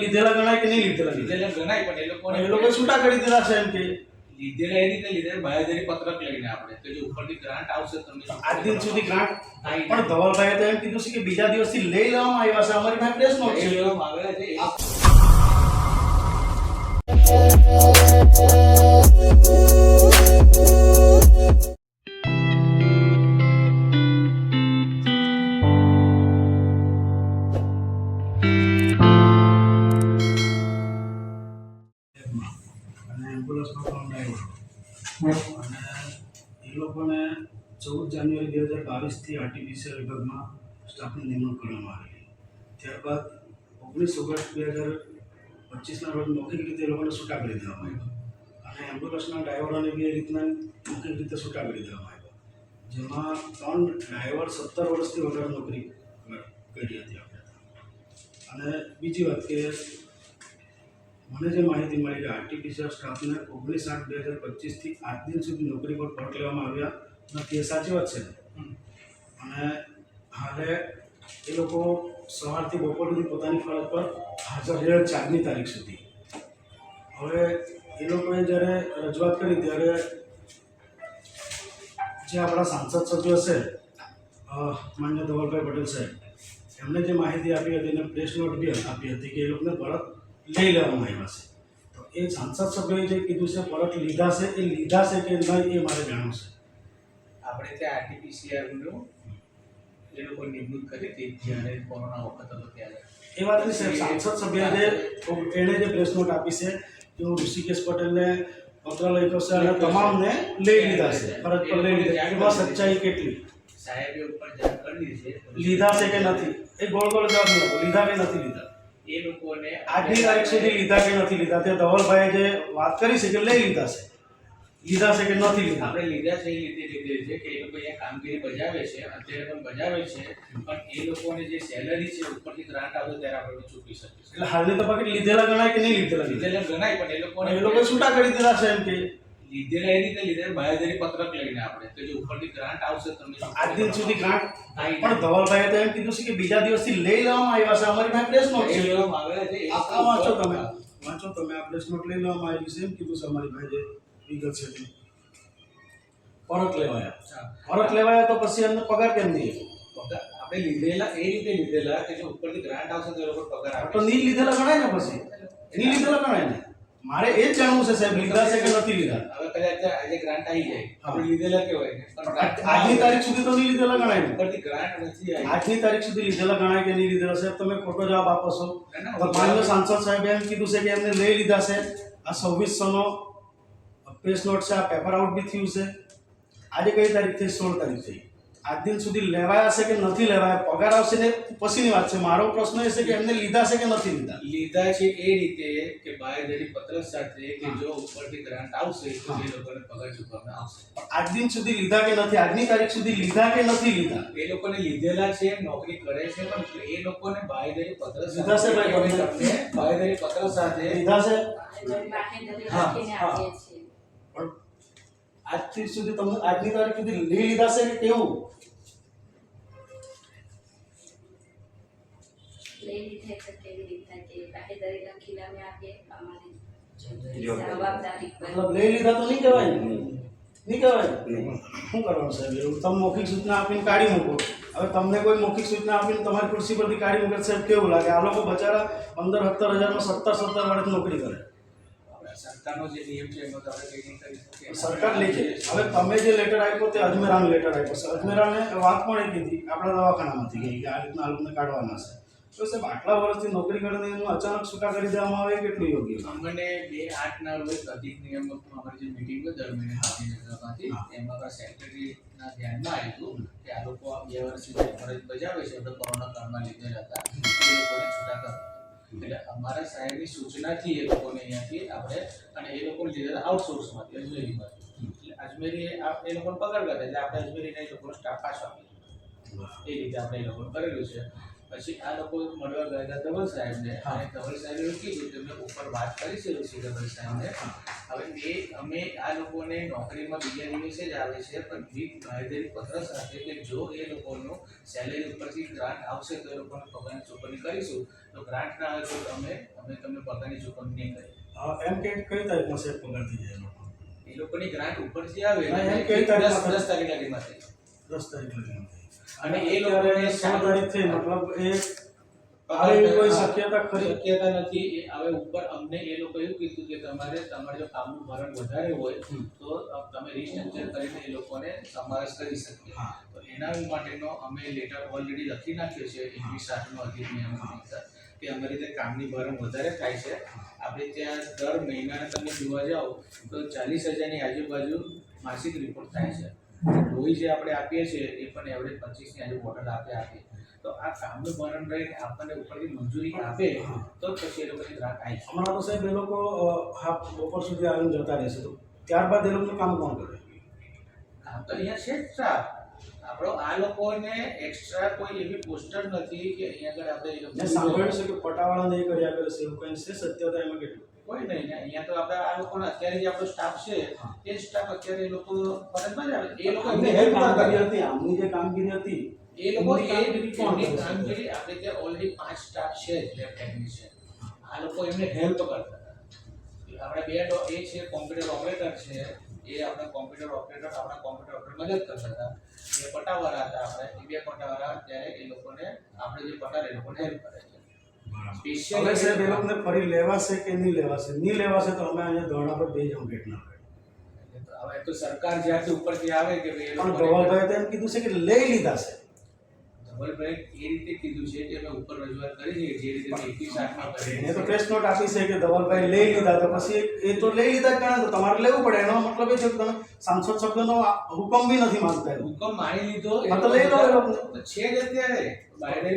લીધેલા ગણાય કે નહીં લીધેલા? લીધેલા ગણાય પણ એ લોકો એ લોકો છૂટા કરી દીધા છે એમ કે? લીધેલા એ રીતે લીધેલા બાહેધરી પત્રક લઈને આપણે. કે જે ઉપરથી ગ્રાન્ટ આવશે તમને આજ દિન સુધી ગ્રાન્ટ પણ ધવલભાઈએ તો એમ કીધું છે કે બીજા દિવસથી લઈ લેવામાં આવ્યા છે. અમારી પાસે પ્રેસ નોટ છે. લેવામાં આવેલા છે. લોકોને ચૌદ જાન્યુઆરી બે હજાર બાવીસથી આર્ટિફિશિયલ વિભાગમાં સ્ટાફની નિમણૂક કરવામાં આવેલી. ત્યારબાદ ઓગણીસ ઓગસ્ટ બે હજાર પચીસના રોજ મૌખિક રીતે લોકોને છૂટા કરી દેવામાં આવ્યા. અને એમ્બ્યુલન્સના ડ્રાઈવરોને બી એ રીતના મૌખિક રીતે છૂટા કરી દેવામાં આવ્યા. જેમાં ત્રણ ડ્રાઈવર સત્તર વર્ષથી વધારે નોકરી કરી હતી આપણે અને બીજી વાત કે મને જે માહિતી મળી કે આરટીપીસીઆર સ્ટાફને ઓગણીસ આઠ બે હજાર પચીસથી આજ દિન સુધી નોકરી પર પરત લેવામાં આવ્યા. નથી એ સાચી વાત છે અને હાલે એ લોકો સવારથી બપોર સુધી પોતાની ફરજ પર હાજર રહ્યા ચારની તારીખ સુધી. હવે એ લોકોએ જ્યારે રજૂઆત કરી ત્યારે જે આપણા સાંસદ સભ્યો છે માન્ય ધવલભાઈ પટેલ સાહેબ એમણે જે માહિતી આપી હતી અને પ્રેસ નોટ બી આપી હતી કે એ લોકોને પરત લઈ લેવામાં આવ્યા છે. તો એ સાંસદ સભ્યોએ જે કીધું છે પરત લીધા છે એ લીધા છે કે નહીં એ મારે જાણવું છે. આપણે ત્યાં આરટીપીસીઆરનું એ લોકો નિમણૂક કરી હતી જ્યારે કોરોના વખત હતો ત્યારે. એ વાતની સાહેબ સાંસદ સભ્ય જે એણે જે પ્રેસ નોટ આપી છે હું ઋષિકેશ પટેલને પત્ર લખ્યો છે અને તમામને લઈ લીધા છે ફરજ પર લઈ લીધા. એમાં સચ્ચાઈ કેટલી? સાહેબે ઉપર જાણ કરી છે. લીધા છે કે નથી? એ ગોળ ગોળ જવાબ નહીં લીધા કે નથી લીધા? એ લોકોને આજની તારીખ સુધી લીધા કે નથી લીધા? તે ધવલભાઈએ જે વાત કરી છે કે લઈ લીધા છે? લીધા છે કે નથી લીધા? આપણે લીધા છે એ રીતે લીધે છે કે એ લોકો અહીંયા કામગીરી બજાવે છે અત્યારે પણ બજાવે છે પણ એ લોકોને જે સેલરી છે ઉપરથી ગ્રાન્ટ આવે ત્યારે આપણે ચૂકવી શકીએ. એટલે હાલની તપાસ લીધેલા ગણાય કે નહીં લીધેલા લીધેલા લીધેલા ગણાય પણ એ લોકોને એ લોકો છૂટા કરી દીધા છે એમ કે લીધેલા એ રીતે લીધેલા બાહેધરી પત્રક લઈને આપણે. કે જે ઉપરથી ગ્રાન્ટ આવશે તમને આજ દિન સુધી ગ્રાન્ટ પણ ધવલભાઈએ તો એમ કીધું છે કે બીજા દિવસથી લઈ લેવામાં આવ્યા છે. અમારી પાસે પ્રેસ નોટ છે. આવે છે આ વાંચો તમે. વાંચો તમે. આ પ્રેસ નોટ લઈ લેવામાં આવી છે. એમ કીધું છે અમારી પાસે વિગત છે પરત લેવાયા. પરત લેવાયા તો પછી એમને પગાર કેમ નહીં પગાર આપણે લીધેલા એ રીતે લીધેલા કે જો ઉપરથી ગ્રાન્ટ આવશે તો એ લોકો પગાર આપે. તો નહીં લીધેલા ગણાય ને પછી? નહીં લીધેલા ગણાય ને? મારે એ જાણવું છે સાહેબ લીધા છે કે નથી લીધા? હવે કદાચ આજે ગ્રાન્ટ આવી જાય. આપણે લીધેલા કેવાય આજની તારીખ સુધી તો નહીં લીધેલા ગણાય ઉપરથી ગ્રાન્ટ નથી આવી. આજની તારીખ સુધી લીધેલા ગણાય કે નહીં લીધેલા? સાહેબ તમે ખોટો જવાબ આપો છો. તો સાંસદ સાહેબે એમ કીધું છે કે એમને લઈ લીધા છે. આ છવ્વીસોનો પ્રેસ નોટ છે આ પેપર આઉટ બી થયું છે. આજે કઈ તારીખ થઈ સોળ તારીખ થઈ આજ દિન સુધી લેવાયા છે કે નથી લેવાયા? પગાર આવશે ને પછીની વાત છે. મારો પ્રશ્ન એ છે કે એમને લીધા છે કે નથી લીધા? લીધા છે એ રીતે કે બાહેધરી પત્ર સાથે કે જો ઉપરથી ગ્રાન્ટ આવશે તો એ લોકોને પગાર ચૂકવવામાં આવશે. આજ દિન સુધી લીધા કે નથી? આજની તારીખ સુધી લીધા કે નથી લીધા? એ લોકોને લીધેલા છે નોકરી કરે છે પણ એ લોકોને બાહેધરી પત્ર લીધા છે ભાઈ તમને? બાહેધરી પત્ર સાથે લીધા છે? હા, હા. આજથી સુધી તમને આજની તારીખ સુધી લઈ લીધા છે કે કેવું? મતલબ લઈ લીધા તો નહીં કહેવાય નહીં. કહેવાય? શું કરવાનું સાહેબ? એવું તમે મૌખિક સૂચના આપીને કાઢી મૂકો. હવે તમને કોઈ મૌખિક સૂચના આપીને તમારી ખુરશી પરથી કાઢી મૂકે સાહેબ કેવું લાગે? આ લોકો બચારા પંદર સત્તર હજારમાં સત્તર સત્તર વર્ષ નોકરી કરે. સરકારનો જે નિયમ છે એમાં તમે નહીં કરી શકીએ સરકાર લેખે. હવે તમે જે લેટર આપ્યો તે અજમેરાનો લેટર આપ્યો છે. અજમેરાને વાત પણ એ કીધી આપણા દવાખાનામાંથી ગઈ કે આ રીતના આ લોકોને કાઢવાના છે. તો સાહેબ આટલા વર્ષથી નોકરી કરીને એનું અચાનક છૂટા કરી દેવામાં આવે કેટલું યોગ્ય અમને બે આઠના રોજ અધિક નિયામક અમારી જે મિટિંગ હોય દર મહિને ગાંધીનગરમાંથી એમાં સેક્રેટરીના ધ્યાનમાં આવ્યું કે આ લોકો બે વર્ષથી ફરજ બજાવે છે આપણે કોરોના કાળમાં લીધેલા હતા એ લોકોને છૂટા કરો એટલે અમારા સાહેબની સૂચનાથી એ લોકોને અહીંયાથી આપણે અને એ લોકો લીધેલા આઉટસોર્સમાંથી અજમેરીમાંથી એટલે અજમેરી એ લોકોને પગાર કરે એટલે આપણે અજમેરીને એ લોકોનો સ્ટાફ પાછો આપી. એ રીતે આપણે એ લોકોને કરેલું છે. પછી આ લોકો મળવા ગયા હતા ધવલ સાહેબને અને ધવલ સાહેબે એવું કીધું કે મેં ઉપર વાત કરી છે ઋષિ ધવલ સાહેબને હવે એ અમે આ લોકોને નોકરીમાં બીજા દિવસે જ આવે છે પણ વિથ બાહેધરી પત્ર સાથે કે જો એ લોકોનું સેલેરી ઉપરથી ગ્રાન્ટ આવશે તો એ લોકોને પગારની ચૂકવણી કરીશું. તો ગ્રાન્ટ ના આવે તો અમે અમે તમને પગારની ચૂકવણી નહીં કરી એમ કે કઈ તારીખમાં સાહેબ પગાર થઈ જાય એ લોકો? એ લોકોની ગ્રાન્ટ ઉપરથી આવે દસ તારીખ લગીમાં થઈ દસ તારીખ લગીમાં થઈ અને એ લોકોને સો તારીખ મતલબ એ આવે કોઈ શક્યતા ખરી? શક્યતા નથી. એ હવે ઉપર અમને એ લોકો એવું કીધું કે તમારે તમારે જો કામનું ભરણ વધારે હોય તો તમે રિસ્ટ્રક્ચર કરીને એ લોકોને સમાવેશ કરી શકીએ. તો એના માટેનો અમે લેટર ઓલરેડી લખી નાખ્યો છે એકવીસ આઠનો અધિનિયમ કે અમારી રીતે કામની ભરણ વધારે થાય છે. આપણે ત્યાં દર મહિનાના તમે જોવા જાઓ તો ચાલીસ હજારની આજુબાજુ માસિક રિપોર્ટ થાય છે. લોહી જે આપણે આપીએ છીએ એ પણ એવરેજ પચીસની આજે બોટલ આપે આપીએ. તો આ કામનું ભારણ કે આપણને ઉપરથી મંજૂરી આપે તો પછી એ લોકોની ગ્રાહક આવી હમણાં તો સાહેબ એ લોકો હાફ હા બપોર સુધી આવીને જતા રહેશે તો ત્યારબાદ એ લોકોનું કામ કોણ કરે? કામ તો અહીંયા છે જ આપણો આ લોકોને એક્સ્ટ્રા કોઈ એવી પોસ્ટર નથી કે અહીંયા આગળ આપણે એ સાંભળ્યું છે કે પટાવાળા નહીં કરી આપેલું છે એવું કંઈ છે સત્યતા એમાં કેટલું? કોઈ નહીં અહીંયા તો આપણે આ લોકો અત્યારે જે આપણો સ્ટાફ છે એ સ્ટાફ અત્યારે એ લોકો ફરજમાં જ આવે. એ લોકો એમને હેલ્પ કરે હતી આમની જે કામગીરી હતી એ લોકો એ એમની કામગીરી આપણે ત્યાં ઓલરેડી પાંચ સ્ટાફ છે લેબ ટેકનિશિયન આ લોકો એમને હેલ્પ કરતા હતા. આપણે બે એ છે કોમ્પ્યુટર ઓપરેટર છે એ આપણા કોમ્પ્યુટર ઓપરેટર આપણા કોમ્પ્યુટર ઓપરેટર મદદ કરતા હતા. એ પટાવાળા હતા આપણે એ બે પટાવાળા ત્યારે એ લોકોને આપણે જે પટાર એ લોકોને હેલ્પ કરે છે. હવે સાહેબ એ લોકોને ફરી લેવાશે કે નહીં લેવાશે? નહીં લેવાશે તો અમે અહીંયા ધરણા પર બે જણ ગેટના હવે તો સરકાર જ્યાંથી ઉપરથી આવે કે પણ લોકોને- તો એમ કીધું છે કે લઈ લીધા છે. ધવલભાઈ એ રીતે કીધું છે કે અમે ઉપર રજૂઆત કરી છે જે રીતે એકવીસ આઠમાં કરી એને તો પ્રેસ નોટ આપી છે કે ધવલભાઈ લઈ લીધા તો પછી એ તો લઈ લીધા ગણે તો તમારે લેવું પડે એનો મતલબ એ છે કે તમે સાંસદ સભ્યનો હુકમ બી નથી માનતા. હુકમ માની લીધો એ તો લઈ લો. છે જ અત્યારે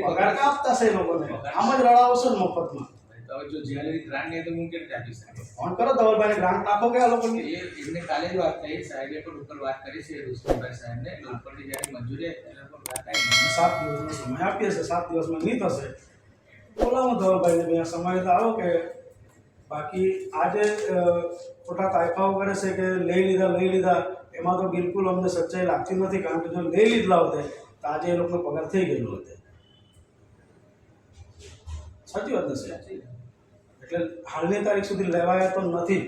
પગાર કાપતા છે લોકોને આમ જ રડાવશો ને મફતમાં તો હવે જો જ્વેલરી ગ્રાન્ટ નહીં તો હું કેમ આપી શકું ફોન કરો ધવલભાઈ ગ્રાન્ટ આપો કે આ લોકોની? એ એમને કાલે જ વાત થઈ સાહેબે પણ ઉપર વાત કરી છે રુસ્તમભાઈ સાહેબને ઉપરથી જ્યારે મંજૂરી એટલે પણ વાત આવી સાત દિવસનો સમય આપીએ છીએ સાત દિવસમાં નહીં થશે. બોલાવો ધવલભાઈને બે સમય તો આવો કે બાકી આજે ખોટા તાયફાઓ કરે છે કે લઈ લીધા લઈ લીધા એમાં તો બિલકુલ અમને સચ્ચાઈ લાગતી નથી કારણ કે જો લઈ લીધલા હોતે તો આજે એ લોકોનો પગાર થઈ ગયેલો હતો. સાચી વાત નથી સાચી. એટલે હાલની તારીખ સુધી લેવાયા તો નથી.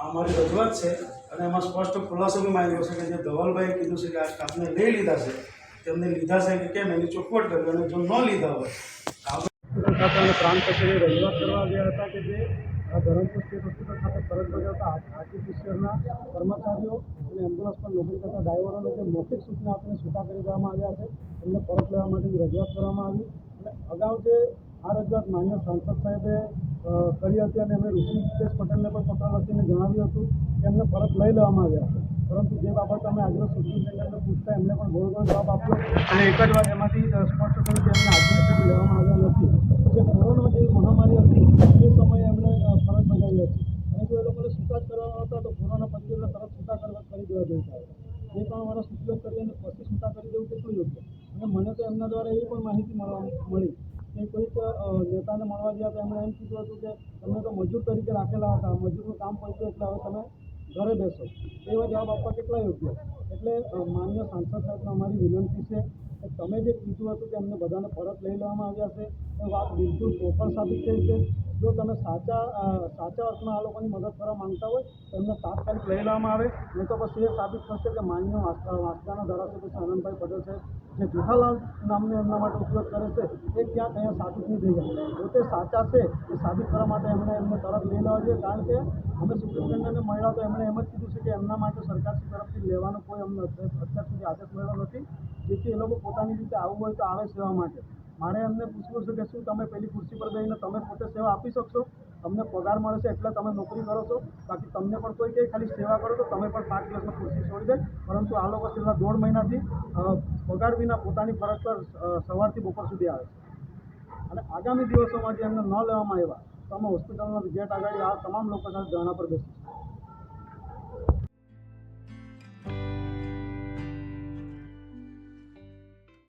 આ મારી રજૂઆત છે અને એમાં સ્પષ્ટ ખુલાસો બી માંગ્યો છે કે જે ધવલભાઈ કીધું છે કે આ સ્ટાફને લઈ લીધા છે, તેમને લીધા છે કે કેમ એની ચોખવટ કરવી અને જો ન લીધા હોય. હોસ્પિટલ ખાતે પ્રાંત કચેરી રજૂઆત કરવા ગયા હતા કે જે આ ધરમપુર સ્ટેટ હોસ્પિટલ ખાતે ફરજ બજાવતા આર્ટિફિશિયલના કર્મચારીઓ અને એમ્બ્યુલન્સ પર નોકરી કરતા ડ્રાઈવરોને જે મૌખિક સૂચના આપીને છૂટા કરી દેવામાં આવ્યા છે, એમને પરત લેવા માટેની રજૂઆત કરવામાં આવી. અને અગાઉ જે આ રજૂઆત માન્ય સાંસદ સાહેબે કરી હતી અને એમણે ઋષિકેશ પટેલને પણ પત્ર લખીને જણાવ્યું હતું કે એમને પરત લઈ લેવામાં આવ્યા છે. પરંતુ જે બાબત અમે આગ્રહ સુપ્રિન્ટેન્ડન્ટને પૂછતા એમને પણ ગોળ ગોળ જવાબ આપ્યો અને એક જ વાર એમાંથી સ્પષ્ટ થયું કે એમને આજની લેવામાં આવ્યા નથી. જે કોરોના જેવી મહામારી હતી તે સમયે એમણે ફરજ બજાવી હતી. અને જો એ લોકોને સ્વીકાર જ કરવાના હતા તો કોરોના પછી તરફ છૂટા કરવા કરી દેવા જોઈએ બે ત્રણ વર્ષ ઉપયોગ કરી અને પછી છૂટા કરી દેવું કેટલું યોગ્ય? અને મને તો એમના દ્વારા એવી પણ માહિતી મળવા, મળી. કે કોઈક નેતાને મળવા ગયા તો એમણે એમ કીધું હતું કે તમને તો મજૂર તરીકે રાખેલા હતા. મજૂરનું કામ પહોંચ્યું એટલે હવે તમે ઘરે બેસો. એવા જવાબ આપવા કેટલા યોગ્ય? એટલે માન્ય સાંસદ સાહેબને અમારી વિનંતી છે કે તમે જે કીધું હતું કે અમને બધાને પરત લઈ લેવામાં આવ્યા છે, એ વાત બિલકુલ પ્રોપર સાબિત થઈ છે. જો તમે સાચા સાચા અર્થમાં આ લોકોની મદદ કરવા માંગતા હોય, તો એમને તાત્કાલિક લઈ લેવામાં આવે. નહીં તો પછી એ સાબિત થશે કે માન્ય વાંસદા- વાંસદાના ધારાસભ્ય છે આનંદભાઈ પટેલ છે જે જુઠાલાલ નામને એમના માટે ઉપયોગ કરે છે, એ ક્યાંક અહીંયા સાબિત નહીં થઈ જાય. પોતે સાચા છે, એ સાબિત કરવા માટે એમણે એમને તરત લઈ લેવા જોઈએ, કારણ કે અમે સુપ્રિન્ટેન્ડન્ટને મળ્યા તો એમણે એમ જ કીધું છે કે એમના માટે સરકારશ્રી તરફથી લેવાનો કોઈ અમને અત્યાર સુધી આદેશ મળ્યો નથી. જેથી એ લોકો પોતાની રીતે આવવું હોય તો આવે સેવા માટે. મારે એમને પૂછવું છે કે શું તમે પેલી ખુરશી પર બેસીને તમે પોતે સેવા આપી શકશો? તમને પગાર મળે છે એટલે તમે નોકરી કરો છો. બાકી તમને પણ કોઈ કંઈ ખાલી સેવા કરો તો તમે પણ પાંચ દિવસમાં ખુરશી છોડી દે. પરંતુ આ લોકો છેલ્લા દોઢ મહિનાથી પગાર વિના પોતાની ફરજ પર સવારથી બપોર સુધી આવે છે. અને આગામી દિવસોમાં જે એમને ન લેવામાં આવ્યા, તો અમે હોસ્પિટલના ગેટ આગળ આ તમામ લોકો સાથે ધરણા પર બેસીશું